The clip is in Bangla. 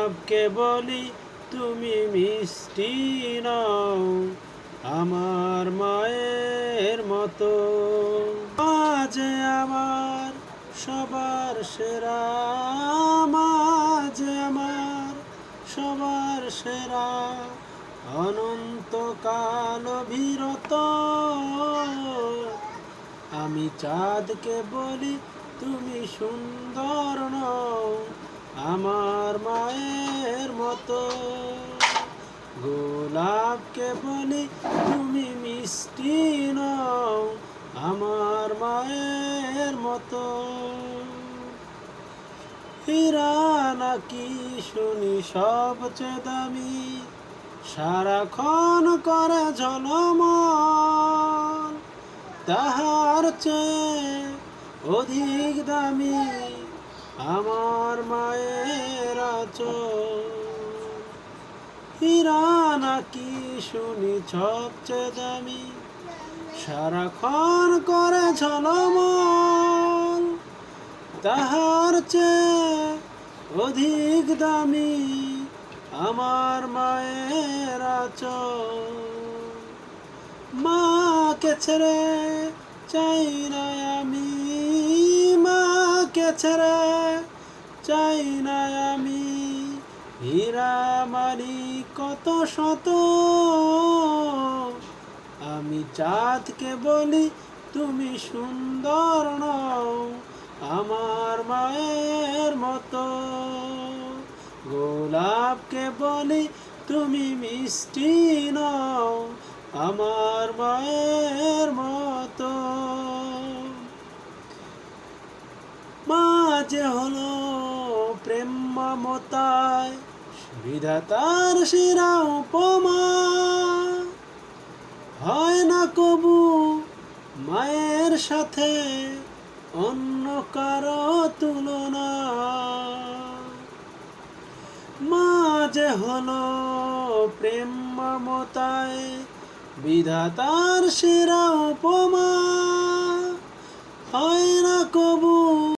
গোলাপকে বলি, তুমি মিষ্টি নাও, আমার মায়ের মতো। মাঝে আমার, সবার সেরা, মাঝে আমার, সবার সেরা, অনন্তকাল বিরত। আমি চাঁদকে বলি, তুমি সুন্দর নও আমার মায়ের মতো। গোলাপকে বলি তুমি মিষ্টি নও, আমার মায়ের মতো। হীরা নাকি শুনি সবচেয়ে দামি, সারাক্ষণ করে ঝলমল। তাহার চেয়ে অধিক দামি আমার মায়ের হীরা নাকি শুনি সবচেয়ে দামি সারাক্ষণ করে ঝলমল। তাহার চেয়ে অধিক দামি আমার মায়ের মাকে ছেড়ে চাই না ছেড়ে চাই না আমি। হীরা মারি কত শত। আমি চাঁদকে বলি তুমি সুন্দর নও, আমার মায়ের মতো। গোলাপকে বলি তুমি মিষ্টি নও, আমার মায়ের মতো মা যে হলো প্রেম মমতায় বিধাতার শিরা উপমা। হয় না কবু মায়ের সাথে অন্য কারও তুলনা। মা যে হলো প্রেম মমতায়, বিধাতার সেরা উপমা। হয় না